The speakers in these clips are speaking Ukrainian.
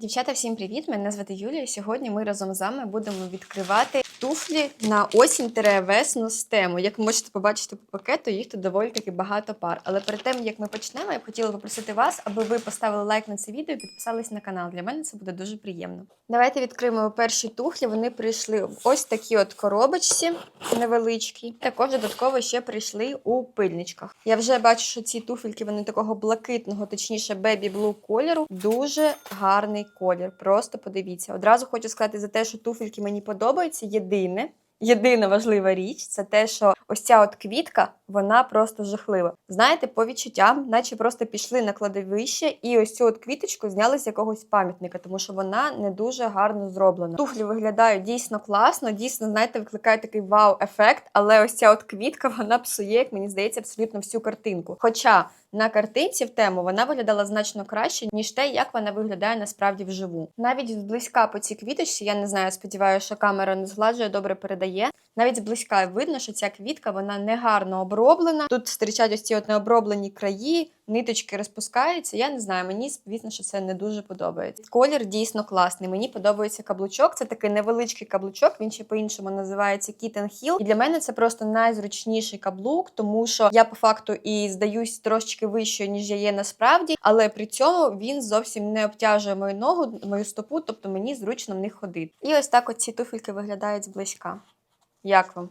Дівчата, всім привіт! Мене звати Юлія. Сьогодні ми разом з вами будемо відкривати туфлі на осінь весну з. Як ви можете побачити по пакету, їх тут доволі таки багато пар. Але перед тим як ми почнемо, я б хотіла попросити вас, аби ви поставили лайк на це відео і підписались на канал. Для мене це буде дуже приємно. Давайте відкриємо перші туфлі. Вони прийшли в ось такі от коробочці невеличкі. Також додатково ще прийшли у пильничках. Я вже бачу, що ці туфельки вони такого блакитного, точніше, бебі блу кольору. Дуже гарний колір. Просто подивіться. Одразу хочу сказати за те, що туфельки мені подобаються. Єдине. Єдина важлива річ це те, що ось ця от квітка, вона просто жахлива. Знаєте, по відчуттям, наче просто пішли на кладовище, і ось цю от квіточку зняли з якогось пам'ятника, тому що вона не дуже гарно зроблена. Туфлі виглядають дійсно класно, дійсно, знаєте, викликає такий вау-ефект, але ось ця от квітка вона псує, як мені здається, абсолютно всю картинку. Хоча на картинці в тему вона виглядала значно краще, ніж те, як вона виглядає насправді вживу. Навіть зблизька по цій квіточці, я не знаю, сподіваюся, що камера не згладжує, добре передає. Навіть зблизька видно, що ця квітка вона не гарно оброблена. Тут зустрічають ось ці от необроблені краї, ниточки розпускаються. Я не знаю, мені звісно, що це не дуже подобається. Колір дійсно класний. Мені подобається каблучок. Це такий невеличкий каблучок. Він ще по-іншому називається Kitten Heel. І для мене це просто найзручніший каблук, тому що я по факту і здаюсь трошечки вищою, ніж я є насправді, але при цьому він зовсім не обтяжує мою ногу, мою стопу, тобто мені зручно в них ходити. І ось так от ці туфельки виглядають зблизька. Як вам?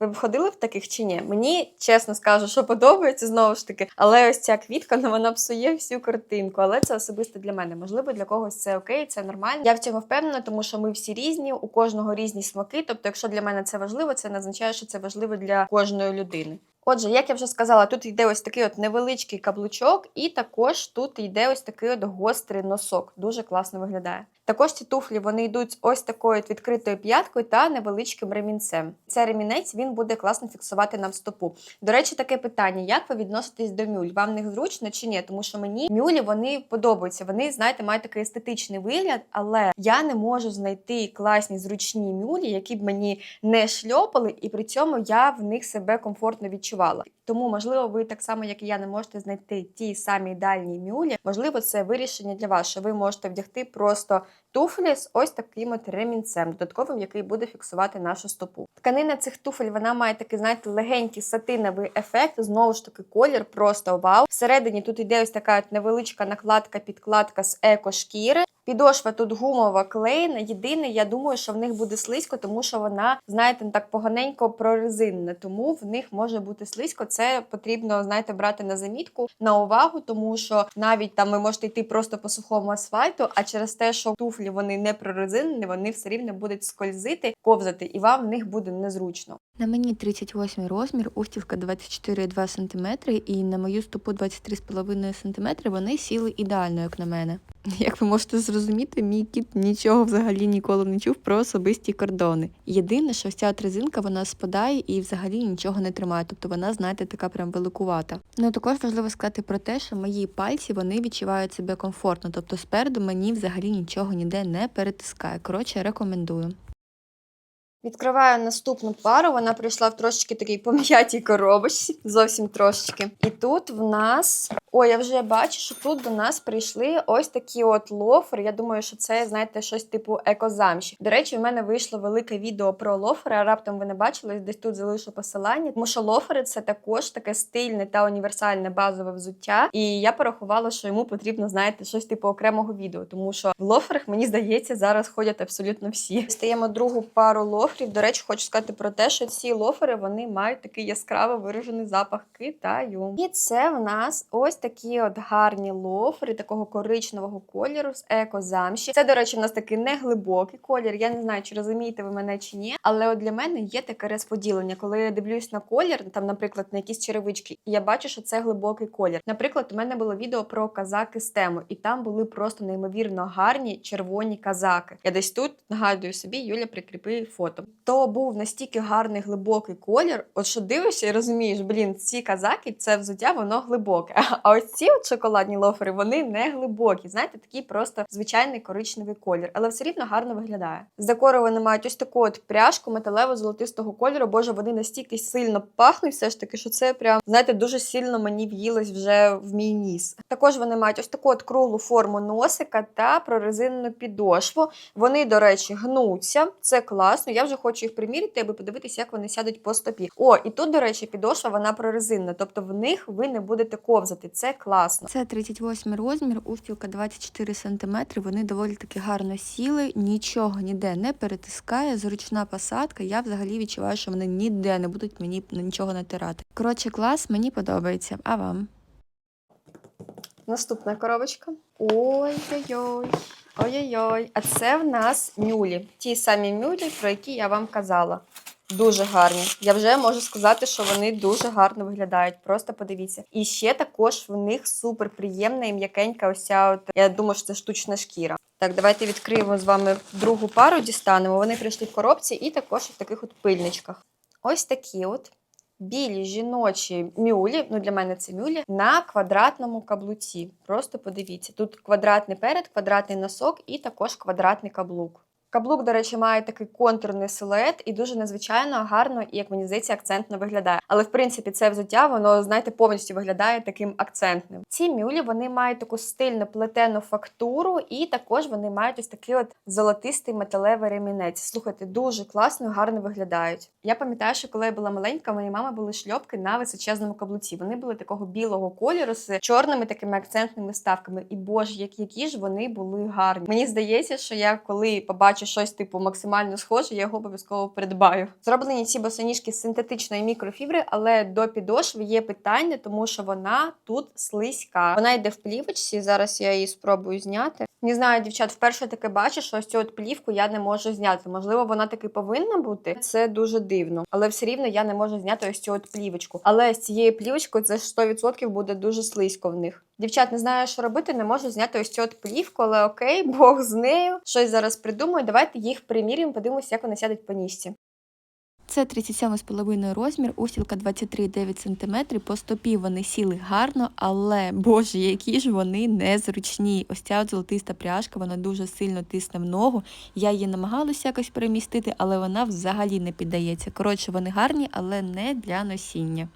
Ви б ходили в таких чи ні? Мені чесно скажу, що подобається знову ж таки, але ось ця квітка ну, вона псує всю картинку. Але це особисто для мене. Можливо, для когось це окей, це нормально. Я в цьому впевнена, тому що ми всі різні, у кожного різні смаки. Тобто, якщо для мене це важливо, це не означає, що це важливо для кожної людини. Отже, як я вже сказала, тут йде ось такий от невеличкий каблучок, і також тут йде ось такий от гострий носок. Дуже класно виглядає. Також ці туфлі вони йдуть ось такою відкритою п'яткою та невеличким ремінцем. Цей ремінець він буде класно фіксувати нам стопу. До речі, таке питання: як ви відноситесь до мюль? Вам них зручно чи ні? Тому що мені мюлі вони подобаються. Вони, знаєте, мають такий естетичний вигляд, але я не можу знайти класні зручні мюлі, які б мені не шльопали, і при цьому я в них себе комфортно відчувала. Тому, можливо, ви так само, як і я, не можете знайти ті самі ідеальні мюлі. Можливо, це вирішення для вас, що ви можете вдягти просто туфлі з ось таким от ремінцем, додатковим, який буде фіксувати нашу стопу. Тканина цих туфель вона має такий, знаєте, легенький сатиновий ефект. Знову ж таки, колір просто вау. Всередині тут йде ось така невеличка накладка, підкладка з еко-шкіри. Підошва тут гумова клеєна. Єдине, я думаю, що в них буде слизько, тому що вона, знаєте, так поганенько прорезинена. Тому в них може бути слизько. Це потрібно, знаєте, брати на замітку на увагу, тому що навіть там ви можете йти просто по сухому асфальту, а через те, що туфлі вони не прорезинені, вони все рівно будуть скользити, ковзати, і вам в них буде незручно. На мені 38 розмір, устілка 24,2 см і на мою стопу 23,5 см вони сіли ідеально, як на мене. Як ви можете зрозуміти, мій кіт нічого взагалі ніколи не чув про особисті кордони. Єдине, що ця от вона спадає і взагалі нічого не тримає, тобто вона, знаєте, така прям великувата. Ну також важливо сказати про те, що мої пальці вони відчувають себе комфортно, тобто спереду мені взагалі нічого ніде не перетискає. Коротше, рекомендую. Відкриваю наступну пару. Вона прийшла в трошечки такій пом'ятій коробочці, зовсім трошечки. І тут в нас. Ой, я вже бачу, що тут до нас прийшли ось такі от лофери. Я думаю, що це, знаєте, щось типу екозамші. До речі, в мене вийшло велике відео про лофери, а раптом ви не бачили, десь тут залишу посилання. Тому що лофери це також таке стильне та універсальне базове взуття. І я порахувала, що йому потрібно, знаєте, щось типу окремого відео, тому що в лоферах, мені здається, зараз ходять абсолютно всі. Стаємо другу пару лоферів. До речі, хочу сказати про те, що ці лофери вони мають такий яскраво виражений запах Китаю. І це в нас ось такі от гарні лофери такого коричневого кольору з екозамші. Це, до речі, в нас такий неглибокий колір. Я не знаю, чи розумієте ви мене чи ні, але от для мене є таке розподілення. Коли я дивлюсь на колір, там, наприклад, на якісь черевички, і я бачу, що це глибокий колір. Наприклад, у мене було відео про казаки з тему, і там були просто неймовірно гарні червоні казаки. Я десь тут нагадую собі, Юля прикріпи фото. Багато. То був настільки гарний глибокий колір. От що дивишся і розумієш, блін, ці казаки, це взуття, воно глибоке. А ось ці от шоколадні лофери, вони не глибокі. Знаєте, такий просто звичайний коричневий колір, але все рівно гарно виглядає. З декору вони мають ось таку от пряжку металево-золотистого кольору. Боже, вони настільки сильно пахнуть, все ж таки, що це прям знаєте, дуже сильно мені в'їлось вже в мій ніс. Також вони мають ось таку от круглу форму носика та прорезинену підошву. Вони, до речі, гнуться. Це класно. Я вже хочу їх приміряти, аби подивитися, як вони сядуть по стопі. О, і тут, до речі, підошва вона прорезинна, тобто в них ви не будете ковзати. Це класно. Це 38 розмір, устілка 24 см. Вони доволі таки гарно сіли, нічого ніде не перетискає, зручна посадка. Я взагалі відчуваю, що вони ніде не будуть мені нічого натирати. Коротше, клас, мені подобається. А вам? Наступна коробочка. Ой-ой-ой. Ой-ой-ой. А це в нас мюлі. Ті самі мюлі, про які я вам казала. Дуже гарні. Я вже можу сказати, що вони дуже гарно виглядають. Просто подивіться. І ще також в них супер приємна і м'якенька ось ця от, я думаю, що це штучна шкіра. Так, давайте відкриємо з вами другу пару, дістанемо. Вони прийшли в коробці і також в таких от пильничках. Ось такі от білі жіночі мюлі, ну для мене це мюлі, на квадратному каблуці. Просто подивіться. Тут квадратний перед, квадратний носок і також квадратний каблук. Каблук, до речі, має такий контурний силует і дуже незвичайно гарно і, як мені здається, акцентно виглядає. Але в принципі це взуття, воно, знаєте, повністю виглядає таким акцентним. Ці мюлі вони мають таку стильну плетену фактуру, і також вони мають ось такий от золотистий металевий ремінець. Слухайте, дуже класно гарно виглядають. Я пам'ятаю, що коли я була маленька, моєї мами були шльопки на височезному каблуці. Вони були такого білого кольору з чорними такими акцентними ставками. І боже, які, ж вони були гарні. Мені здається, що я коли побачу щось типу максимально схоже, я його обов'язково придбаю. Зроблені ці босоніжки з синтетичної мікрофібри, але до підошви є питання, тому що вона тут слизька. Вона йде в плівочці. Зараз я її спробую зняти. Не знаю, дівчат, вперше таке бачу, що ось цю от плівку я не можу зняти. Можливо, вона таки повинна бути. Це дуже дивно, але все рівно я не можу зняти ось цю от плівочку. Але з цією плівочкою це 100% буде дуже слизько в них. Дівчат, не знаю, що робити, не можу зняти ось цю от плівку, але окей, Бог з нею. Щось зараз придумаю. Давайте їх примірюємо, подивимося, як вони сядуть по ніжці. Це 37,5 розмір, устілка 23,9 см. По стопі вони сіли гарно, але боже, які ж вони незручні. Ось ця от золотиста пряжка, вона дуже сильно тисне в ногу. Я її намагалася якось перемістити, але вона взагалі не піддається. Коротше, вони гарні, але не для носіння.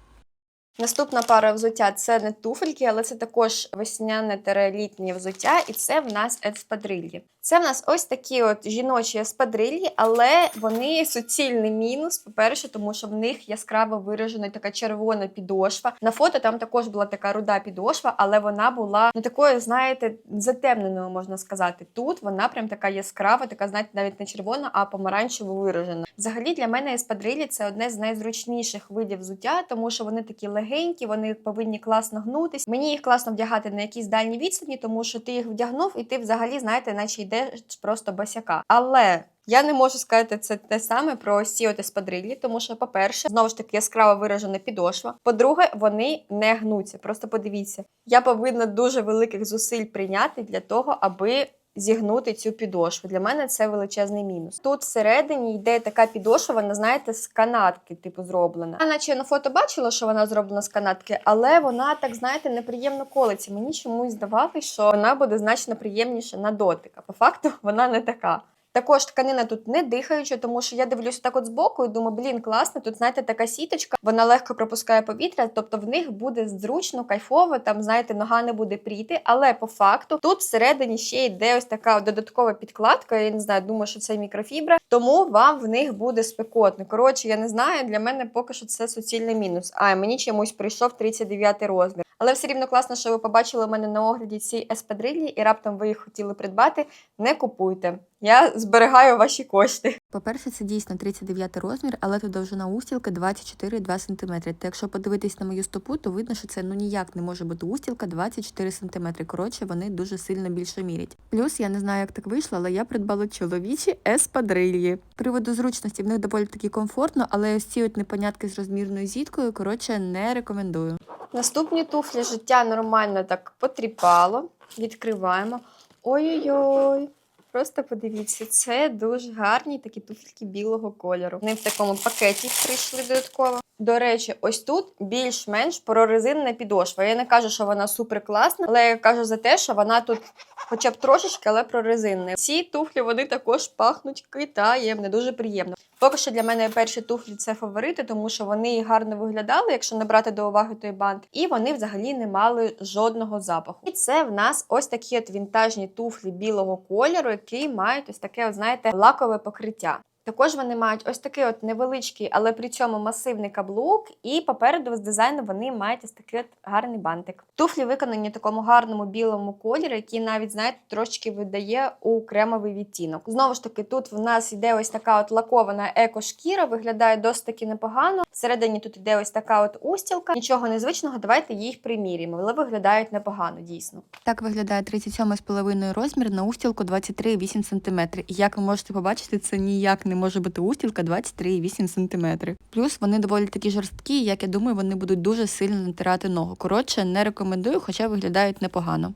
Наступна пара взуття це не туфельки, але це також весняне літнє взуття, і це в нас еспадрильї. Це в нас ось такі от жіночі еспадрильї, але вони суцільний мінус. По-перше, тому що в них яскраво виражена така червона підошва. На фото там також була така руда підошва, але вона була ну такою, знаєте, затемненою, можна сказати. Тут вона прям така яскрава, така, знаєте, навіть не червона, а помаранчево виражена. Взагалі для мене еспадрилі це одне з найзручніших видів взуття, тому що вони такі легенькі, вони повинні класно гнутись. Мені їх класно вдягати на якісь дальні відстані, тому що ти їх вдягнув, і ти взагалі, знаєте, наче йдеш просто босяка. Але я не можу сказати це те саме про от еспадрилі, тому що, по-перше, знову ж таки яскраво виражена підошва. По-друге, вони не гнуться. Просто подивіться, я повинна дуже великих зусиль прийняти для того, аби. Зігнути цю підошву. Для мене це величезний мінус. Тут всередині йде така підошва, вона, знаєте, з канатки, типу, зроблена. Я наче на фото бачила, що вона зроблена з канатки, але вона, так знаєте, неприємно колиться. Мені чомусь здавалося, що вона буде значно приємніша на дотик. А по факту вона не така. Також тканина тут не дихаюча, тому що я дивлюся так от збоку і думаю, блін, класно, тут, знаєте, така сіточка, вона легко пропускає повітря, тобто в них буде зручно, кайфово, там, знаєте, нога не буде пріти. Але по факту тут всередині ще йде ось така додаткова підкладка. Я не знаю, думаю, що це мікрофібра, тому вам в них буде спекотно. Коротше, я не знаю, для мене поки що це суцільний мінус. А мені чомусь прийшов 39 розмір. Але все рівно класно, що ви побачили мене на огляді ці еспадрилі, і раптом ви їх хотіли придбати. Не купуйте. Я зберігаю ваші кошти. По-перше, це дійсно 39 розмір, але тут довжина устілки 24,2 см. Та якщо подивитись на мою стопу, то видно, що це ну ніяк не може бути устілка 24 см. Коротше, вони дуже сильно більше мірять. Плюс я не знаю, як так вийшло, але я придбала чоловічі еспадрильї. Приводу зручності в них доволі таки комфортно, але ось ці от непонятки з розмірною зіткою, коротше, не рекомендую. Наступні туфлі життя нормально так потріпало. Відкриваємо. Ой-ой-ой. Просто подивіться, це дуже гарні такі туфельки білого кольору. Вони в такому пакеті прийшли додатково. До речі, ось тут більш-менш прорезинена підошва. Я не кажу, що вона супер класна, але я кажу за те, що вона тут хоча б трошечки, але прорезинена. Ці туфлі вони також пахнуть Китаєм, не дуже приємно. Поки що для мене перші туфлі це фаворити, тому що вони гарно виглядали, якщо не брати до уваги той бант, і вони взагалі не мали жодного запаху. І це в нас ось такі от вінтажні туфлі білого кольору, які мають ось таке, от, знаєте, лакове покриття. Також вони мають ось такий от невеличкий, але при цьому масивний каблук, і попереду з дизайну вони мають ось такий от гарний бантик. Туфлі виконані в такому гарному білому кольорі, який навіть, знаєте, трошки видає у кремовий відтінок. Знову ж таки, тут в нас йде ось така от лакована еко-шкіра, виглядає досить таки непогано. Всередині тут йде ось така от устілка. Нічого незвичного, давайте їх приміряємо, але виглядають непогано, дійсно. Так виглядає 37,5 розмір на устілку 23,8 см. І як ви можете побачити, це ніяк не може бути устілка 23,8 см. Плюс вони доволі такі жорсткі, як я думаю, вони будуть дуже сильно натирати ногу. Коротше, не рекомендую, хоча виглядають непогано.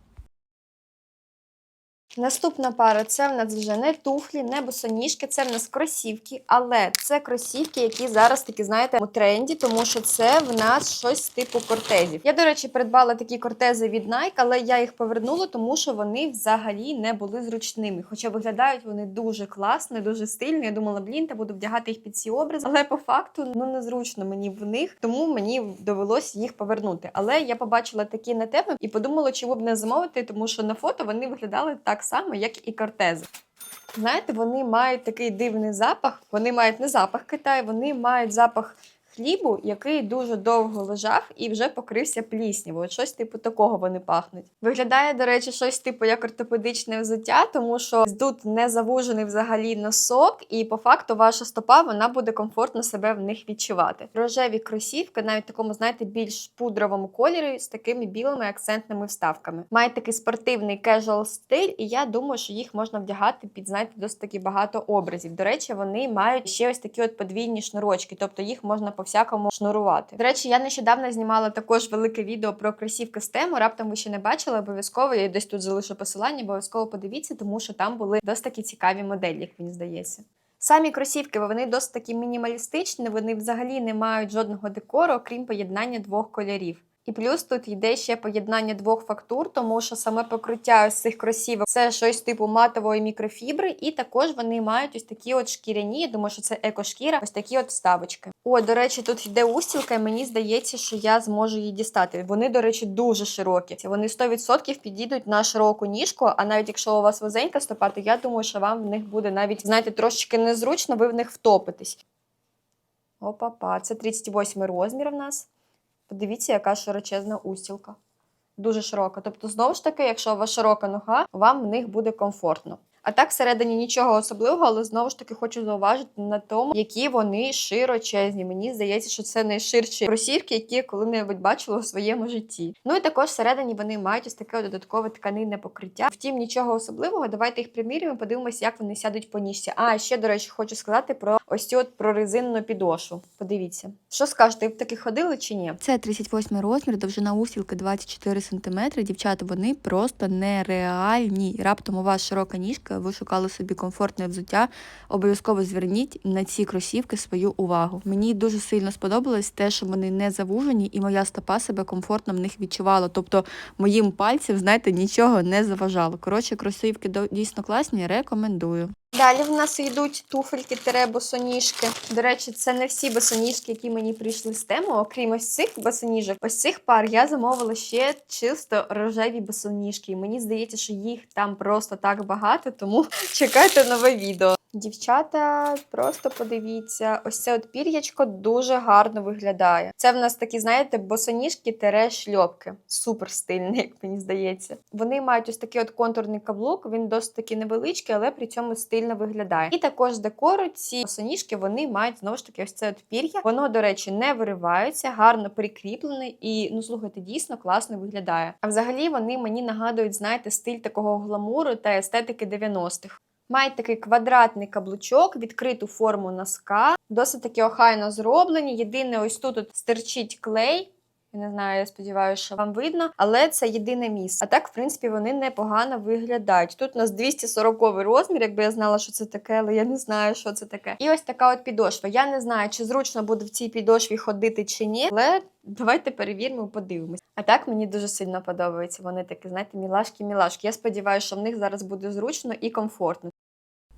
Наступна пара це в нас вже не туфлі, не босоніжки, це в нас кросівки, але це кросівки, які зараз такі, знаєте, у тренді, тому що це в нас щось типу кортезів. Я, до речі, придбала такі кортези від Nike, але я їх повернула, тому що вони взагалі не були зручними. Хоча виглядають вони дуже класно, дуже стильно. Я думала, блін, та буду вдягати їх під ці образи, але по факту ну незручно мені в них, тому мені довелось їх повернути. Але я побачила такі на тебе і подумала, чому б не замовити, тому що на фото вони виглядали так само, як і кортези. Знаєте, вони мають такий дивний запах. Вони мають не запах Китаю, вони мають запах хлібу, який дуже довго лежав і вже покрився пліснявою. Щось типу такого вони пахнуть. Виглядає, до речі, щось типу як ортопедичне взуття, тому що тут не завужений взагалі носок, і по факту ваша стопа вона буде комфортно себе в них відчувати. Рожеві кросівки, навіть такому, знаєте, більш пудровому кольорі з такими білими акцентними вставками. Мають такий спортивний casual стиль, і я думаю, що їх можна вдягати під знаєте, досить таки багато образів. До речі, вони мають ще ось такі от подвійні шнурочки, тобто їх можна по всякому шнурувати. До речі, я нещодавно знімала також велике відео про кросівки з тему. Раптом ви ще не бачили, обов'язково я десь тут залишу посилання, обов'язково подивіться, тому що там були досить такі цікаві моделі, як мені здається. Самі кросівки вони досить такі мінімалістичні, вони взагалі не мають жодного декору, окрім поєднання двох кольорів. І плюс тут йде ще поєднання двох фактур, тому що саме покриття ось цих кросівок це щось типу матової мікрофібри, і також вони мають ось такі от шкіряні. Я думаю, що це екошкіра, ось такі от вставочки. О, до речі, тут йде устілка, і мені здається, що я зможу її дістати. Вони, до речі, дуже широкі. Вони 100% підійдуть на широку ніжку. А навіть якщо у вас вузенька стопа, то я думаю, що вам в них буде навіть знаєте трошечки незручно, ви в них втопитесь. Опа-па, це 38 розмір в нас. Подивіться, яка широчезна устілка. Дуже широка. Тобто, знову ж таки, якщо у вас широка нога, вам в них буде комфортно. А так, всередині нічого особливого, але знову ж таки хочу зауважити на тому, які вони широчезні. Мені здається, що це найширші кросівки, які я коли-небудь бачила у своєму житті. Ну і також всередині вони мають ось таке додаткове тканинне покриття. Втім, нічого особливого. Давайте їх примірюємо, подивимося, як вони сядуть по ніжці. А ще, до речі, хочу сказати про ось цю от прорезинну підошву. Подивіться, що скажете, ви б таки ходили чи ні? Це 38 розмір, довжина устілки 24 см. Дівчата, вони просто нереальні. Раптом у вас широка ніжка, ви шукали собі комфортне взуття. Обов'язково зверніть на ці кросівки свою увагу. Мені дуже сильно сподобалось те, що вони не завужені, і моя стопа себе комфортно в них відчувала. Тобто моїм пальцям, знаєте, нічого не заважало. Коротше, кросівки дійсно класні, рекомендую. Далі в нас йдуть туфельки тере босоніжки. До речі, це не всі босоніжки, які мені прийшли з тему. Окрім ось цих босоніжок, ось цих пар я замовила ще чисто рожеві босоніжки. І мені здається, що їх там просто так багато, тому чекайте нове відео. Дівчата, просто подивіться, ось це от пір'ячко дуже гарно виглядає. Це в нас такі, знаєте, босоніжки тере шльопки. Супер стильні, як мені здається. Вони мають ось такий от контурний каблук, він досить таки невеличкий, але при цьому стильно виглядає. І також декору ці босоніжки вони мають знову ж таки ось це от пір'я. Воно, до речі, не виривається, гарно прикріплене і ну слухайте, дійсно класно виглядає. А взагалі вони мені нагадують, знаєте, стиль такого гламуру та естетики 90-х. Мають такий квадратний каблучок, відкриту форму носка, досить таки охайно зроблені. Єдине, ось тут от стирчить клей. Я не знаю, я сподіваюся, що вам видно, але це єдине місце. А так, в принципі, вони непогано виглядають. Тут у нас 240 розмір, якби я знала, що це таке, але я не знаю, що це таке. І ось така от підошва. Я не знаю, чи зручно буде в цій підошві ходити чи ні, але давайте перевіримо, подивимось. А так мені дуже сильно подобається. Вони такі, знаєте, мілашки-мілашки. Я сподіваюся, що в них зараз буде зручно і комфортно.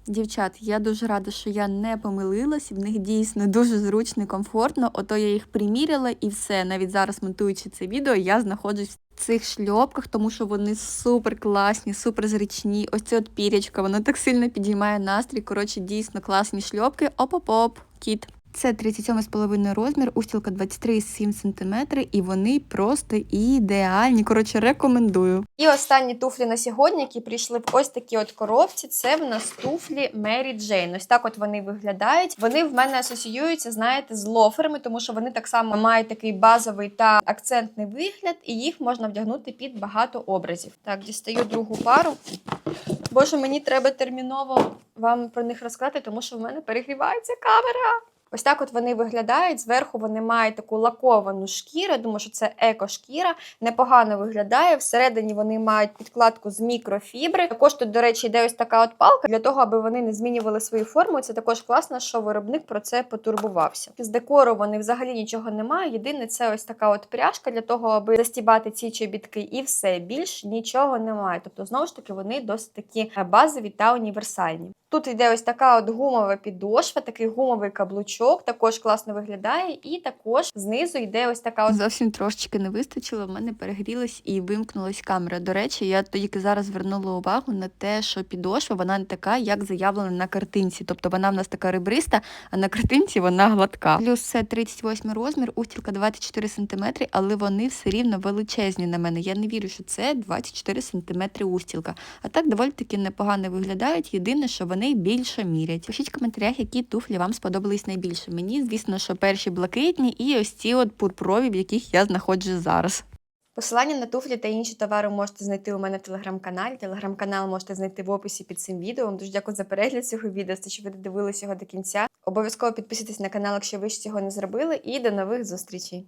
Дівчат, я дуже рада, що я не помилилась, в них дійсно дуже зручно і комфортно. Ото я їх приміряла і все. Навіть зараз монтуючи це відео, я знаходжусь в цих шльопках, тому що вони супер класні, супер зручні. Ось це от пірячка, воно так сильно підіймає настрій. Коротше, дійсно класні шльопки. Оп-оп-оп, кіт. Це 37,5 розмір, устілка 23,7 см, і вони просто ідеальні. Коротше, рекомендую. І останні туфлі на сьогодні, які прийшли в ось такій от коробці, це в нас туфлі Mary Jane. Ось так от вони виглядають. Вони в мене асоціюються, знаєте, з лоферами, тому що вони так само мають такий базовий та акцентний вигляд, і їх можна вдягнути під багато образів. Так, дістаю другу пару. Боже, мені треба терміново вам про них розказати, тому що в мене перегрівається камера. Ось так от вони виглядають. Зверху вони мають таку лаковану шкіру. Думаю, що це еко-шкіра. Непогано виглядає. Всередині вони мають підкладку з мікрофібри. Також тут, до речі, йде ось така от палка для того, аби вони не змінювали свою форму. Це також класно, що виробник про це потурбувався. З декору вони взагалі нічого немає. Єдине, це ось така от пряжка для того, аби застібати ці чобітки, і все більш нічого немає. Тобто, знову ж таки, вони досить такі е, базові та універсальні. Тут йде ось така от гумова підошва, такий гумовий каблучок, також класно виглядає, і також знизу йде ось така от Зовсім трошечки не вистачило. В мене перегрілась і вимкнулась камера. До речі, я тільки зараз звернула увагу на те, що підошва вона не така, як заявлена на картинці. Тобто вона в нас така ребриста, а на картинці вона гладка. Плюс це 38 розмір, устілка 24 см, але вони все рівно величезні на мене. Я не вірю, що це 24 см устілка. А так доволі таки непогано виглядають. Єдине, що вони більше мірять. Пишіть в коментарях, які туфлі вам сподобались найбільше. Мені, звісно, що перші блакитні і ось ці от пурпурові, в яких я знаходжусь зараз. Посилання на туфлі та інші товари можете знайти у мене в телеграм-каналі. Телеграм-канал можете знайти в описі під цим відео. Дуже дякую за перегляд цього відео, за те, що ви додивилися його до кінця. Обов'язково підписуйтесь на канал, якщо ви ще цього не зробили, і до нових зустрічей!